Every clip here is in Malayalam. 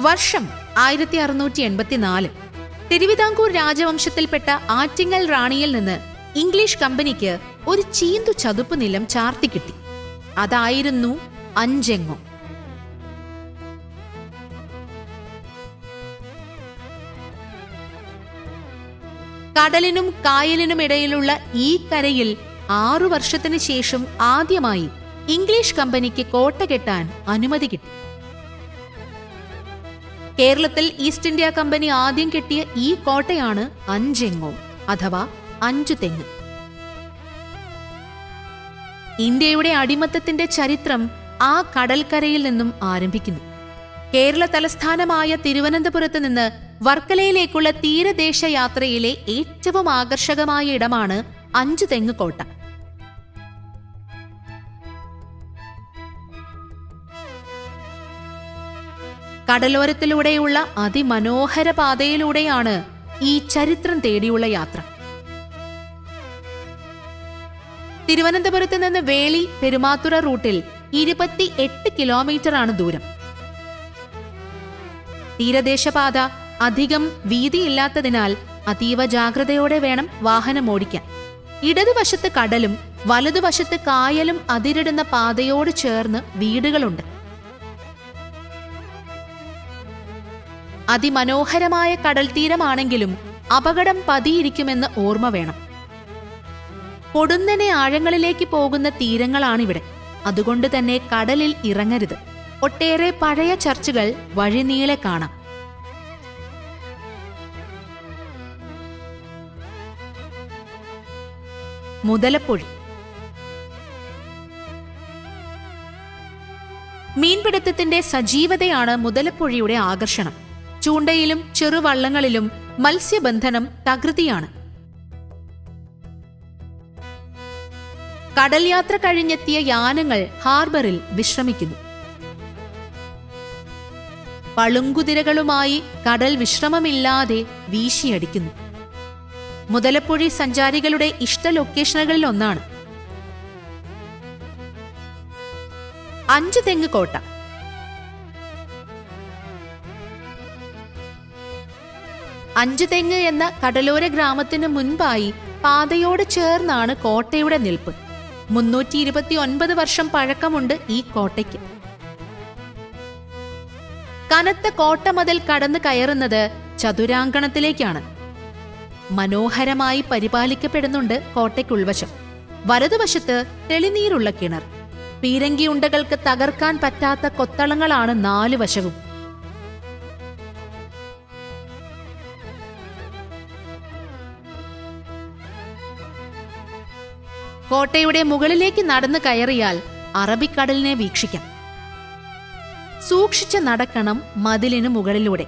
വർഷം ആയിരത്തി അറുന്നൂറ്റി എൺപത്തിനാല് തിരുവിതാംകൂർ രാജവംശത്തിൽപ്പെട്ട ആറ്റിങ്ങൽ റാണിയിൽ നിന്ന് ഇംഗ്ലീഷ് കമ്പനിക്ക് ഒരു ചീന്തു ചതുപ്പ് നിലം ചാർത്തി കിട്ടി. അതായിരുന്നു അഞ്ചെങ്ങോ. കടലിനും കായലിനും ഇടയിലുള്ള ഈ കരയിൽ ആറു വർഷത്തിനു ശേഷം ആദ്യമായി ഇംഗ്ലീഷ് കമ്പനിക്ക് കോട്ട കെട്ടാൻ അനുമതി കിട്ടി. കേരളത്തിൽ ഈസ്റ്റ് ഇന്ത്യ കമ്പനി ആദ്യം കെട്ടിയ ഈ കോട്ടയാണ് അഞ്ചെങ്ങോ അഥവാ അഞ്ചു തെങ്ങ്. ഇന്ത്യയുടെ അടിമത്തത്തിന്റെ ചരിത്രം ആ കടൽക്കരയിൽ നിന്നും ആരംഭിക്കുന്നു. കേരള തലസ്ഥാനമായ തിരുവനന്തപുരത്ത് നിന്ന് വർക്കലയിലേക്കുള്ള തീരദേശ യാത്രയിലെ ഏറ്റവും ആകർഷകമായ ഇടമാണ് അഞ്ചു തെങ്ങ് കോട്ട. കടലോരത്തിലൂടെയുള്ള അതിമനോഹര പാതയിലൂടെയാണ് ഈ ചരിത്രം തേടിയുള്ള യാത്ര. തിരുവനന്തപുരത്ത് നിന്ന് വേളി പെരുമാത്തുറ റൂട്ടിൽ ഇരുപത്തി എട്ട് കിലോമീറ്റർ ആണ് ദൂരം. തീരദേശപാത അധികം വീതിയില്ലാത്തതിനാൽ അതീവ ജാഗ്രതയോടെ വേണം വാഹനം ഓടിക്കാൻ. ഇടതുവശത്ത് കടലും വലതുവശത്ത് കായലും അതിരിടുന്ന പാതയോട് ചേർന്ന് വീടുകളുണ്ട്. അതിമനോഹരമായ കടൽ തീരമാണെങ്കിലും അപകടം പതിയിരിക്കുമെന്ന് ഓർമ്മ വേണം. പൊടുന്നനെ ആഴങ്ങളിലേക്ക് പോകുന്ന തീരങ്ങളാണിവിടെ. അതുകൊണ്ട് തന്നെ കടലിൽ ഇറങ്ങരുത്. ഒട്ടേറെ പഴയ ചർച്ചുകൾ വഴിനീളെ കാണാം. മുതലപ്പൊഴി. മീൻപിടുത്തത്തിന്റെ സജീവതയാണ് മുതലപ്പൊഴിയുടെ ആകർഷണം. ചൂണ്ടയിലും ചെറുവള്ളങ്ങളിലും മത്സ്യബന്ധനം തകൃതിയാണ്. കടൽ യാത്ര കഴിഞ്ഞെത്തിയ യാനങ്ങൾ ഹാർബറിൽ വിശ്രമിക്കുന്നു. പളുങ്കുതിരകളുമായി കടൽ വിശ്രമമില്ലാതെ വീശിയടിക്കുന്നു. മുതലപ്പൊഴി സഞ്ചാരികളുടെ ഇഷ്ട ലൊക്കേഷനുകളിൽ ഒന്നാണ് അഞ്ചു തെങ്ങ് കോട്ട. അഞ്ചു തെങ്ങ് എന്ന കടലോര ഗ്രാമത്തിന് മുൻപായി പാതയോട് ചേർന്നാണ് കോട്ടയുടെ നിൽപ്പ്. മുന്നൂറ്റി ഇരുപത്തി ഒൻപത് വർഷം പഴക്കമുണ്ട് ഈ കോട്ടയ്ക്ക്. കനത്ത കോട്ടമതിൽ കടന്നു കയറുന്നത് ചതുരാങ്കണത്തിലേക്കാണ്. മനോഹരമായി പരിപാലിക്കപ്പെടുന്നുണ്ട് കോട്ടയ്ക്കുൾവശം. വലതുവശത്ത് തെളിനീരുള്ള കിണർ. പീരങ്കിയുണ്ടകൾക്ക് തകർക്കാൻ പറ്റാത്ത കൊത്തളങ്ങളാണ് നാലു വശവും. കോട്ടയുടെ മുകളിലേക്ക് നടന്നു കയറിയാൽ അറബിക്കടലിനെ വീക്ഷിക്കാം. സൂക്ഷിച്ച് നടക്കണം മതിലിന് മുകളിലൂടെ.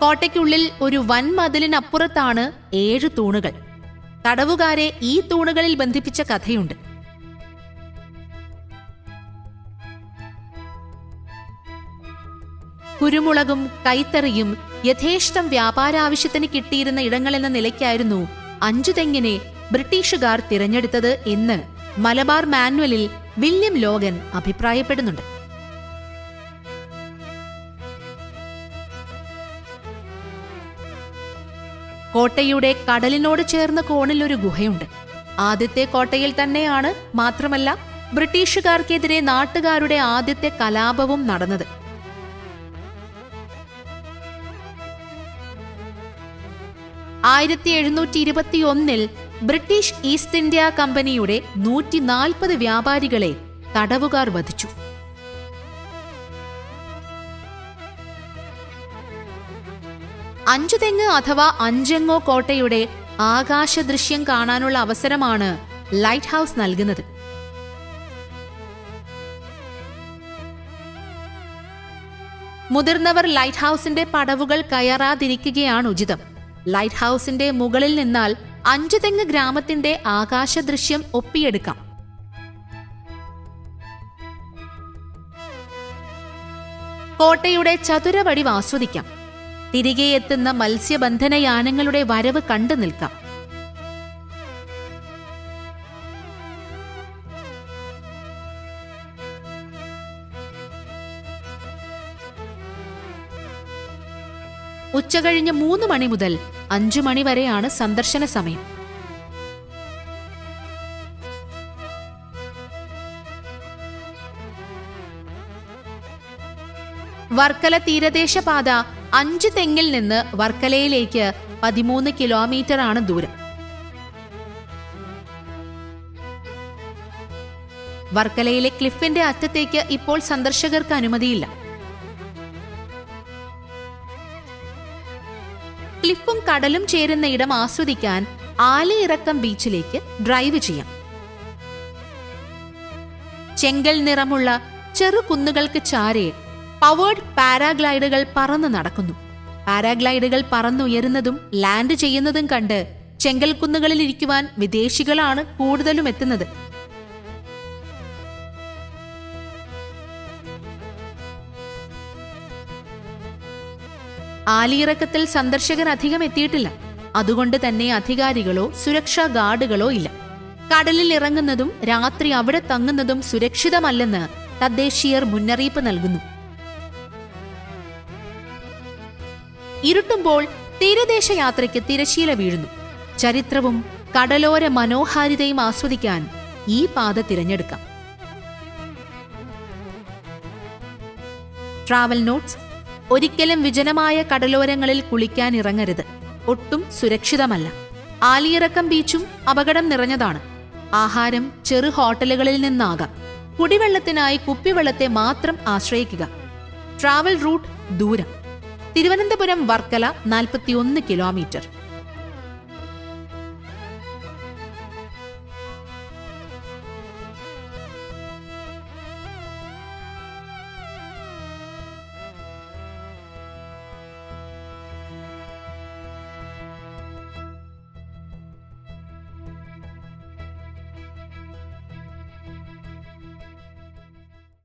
കോട്ടയ്ക്കുള്ളിൽ ഒരു വൻ മതിലിനപ്പുറത്താണ് ഏഴ് തൂണുകൾ. തടവുകാരെ ഈ തൂണുകളിൽ ബന്ധിപ്പിച്ച കഥയുണ്ട്. കുരുമുളകും കൈത്തറിയും യഥേഷ്ടം വ്യാപാരാവശ്യത്തിന് കിട്ടിയിരുന്ന ഇടങ്ങളെന്ന നിലയ്ക്കായിരുന്നു അഞ്ചു തെങ്ങിനെ ബ്രിട്ടീഷുകാർ തിരഞ്ഞെടുത്തത് എന്ന് മലബാർ മാനുവലിൽ വില്യം ലോഗൻ അഭിപ്രായപ്പെടുന്നുണ്ട്. കോട്ടയുടെ കടലിനോട് ചേർന്ന കോണിൽ ഒരു ഗുഹയുണ്ട്. ആദ്യത്തെ കോട്ടയിൽ തന്നെയാണ് മാത്രമല്ല ബ്രിട്ടീഷുകാർക്കെതിരെ നാട്ടുകാരുടെ ആദ്യത്തെ കലാപവും നടന്നത്. ആയിരത്തി എഴുന്നൂറ്റി ഇരുപത്തി ഒന്നിൽ ബ്രിട്ടീഷ് ഈസ്റ്റ് ഇന്ത്യ കമ്പനിയുടെ നൂറ്റി നാൽപ്പത് വ്യാപാരികളെ തടവുകാർ വധിച്ചു. അഞ്ചുതെങ്ങ് അഥവാ അഞ്ചെങ്ങോ കോട്ടയുടെ ആകാശ ദൃശ്യം കാണാനുള്ള അവസരമാണ് ലൈറ്റ് ഹൗസ് നൽകുന്നത്. മുതിർന്നവർ ലൈറ്റ് ഹൗസിന്റെ പടവുകൾ കയറാതിരിക്കുകയാണ് ഉചിതം. ലൈറ്റ് ഹൗസിന്റെ മുകളിൽ നിന്നാൽ അഞ്ചുതെങ്ങ് ഗ്രാമത്തിന്റെ ആകാശദൃശ്യം ഒപ്പിയെടുക്കാം. കോട്ടയുടെ ചതുരവടി ആസ്വദിക്കാം. തിരികെ എത്തുന്ന മത്സ്യബന്ധന യാനങ്ങളുടെ വരവ് കണ്ടു നിൽക്കാം. ഉച്ചകഴിഞ്ഞ് മൂന്ന് മണി മുതൽ അഞ്ചു മണി വരെയാണ് സന്ദർശന സമയം. വർക്കല തീരദേശ പാത അഞ്ച് തെങ്ങിൽ നിന്ന് വർക്കലയിലേക്ക് പതിമൂന്ന് കിലോമീറ്റർ ആണ് ദൂരം. വർക്കലയിലെ ക്ലിഫിന്റെ അറ്റത്തേക്ക് ഇപ്പോൾ സന്ദർശകർക്ക് അനുമതിയില്ല. ക്ലിഫും കടലും ചേരുന്ന ഇടം ആസ്വദിക്കാൻ ആലയിറക്കം ബീച്ചിലേക്ക് ഡ്രൈവ് ചെയ്യാം. ചെങ്കൽ നിറമുള്ള ചെറു കുന്നുകൾക്ക് ചാരെ പവേർഡ് പാരാഗ്ലൈഡുകൾ പറന്നു നടക്കുന്നു. പാരാഗ്ലൈഡുകൾ പറന്നുയരുന്നതും ലാൻഡ് ചെയ്യുന്നതും കണ്ട് ചെങ്കൽ കുന്നുകളിൽ ഇരിക്കുവാൻ വിദേശികളാണ് കൂടുതലും എത്തുന്നത്. ആലിയിറക്കത്തിൽ സന്ദർശകർ അധികം എത്തിയിട്ടില്ല. അതുകൊണ്ട് തന്നെ അധികാരികളോ സുരക്ഷാ ഗാർഡുകളോ ഇല്ല. കടലിൽ ഇറങ്ങുന്നതും രാത്രി അവിടെ തങ്ങുന്നതും സുരക്ഷിതമല്ലെന്ന് തദ്ദേശീയർ മുന്നറിയിപ്പ് നൽകുന്നു. ഇരുട്ടുമ്പോൾ തീരദേശ യാത്രയ്ക്ക് തിരശീല വീഴുന്നു. ചരിത്രവും കടലോര മനോഹാരിതയും ആസ്വദിക്കാൻ ഈ പാത തിരഞ്ഞെടുക്കാം. ട്രാവൽ നോട്ട്സ് ഒരിക്കലും വിജനമായ കടലോരങ്ങളിൽ കുളിക്കാൻ ഇറങ്ങരുത് ഒട്ടും സുരക്ഷിതമല്ല. ആലിയിറക്കം ബീച്ചും അപകടം നിറഞ്ഞതാണ്. ആഹാരം ചെറു ഹോട്ടലുകളിൽ നിന്നാകാം. കുടിവെള്ളത്തിനായി കുപ്പിവെള്ളത്തെ മാത്രം ആശ്രയിക്കുക. ട്രാവൽ റൂട്ട് ദൂരം. തിരുവനന്തപുരം വർക്കല നാൽപ്പത്തിയൊന്ന് കിലോമീറ്റർ.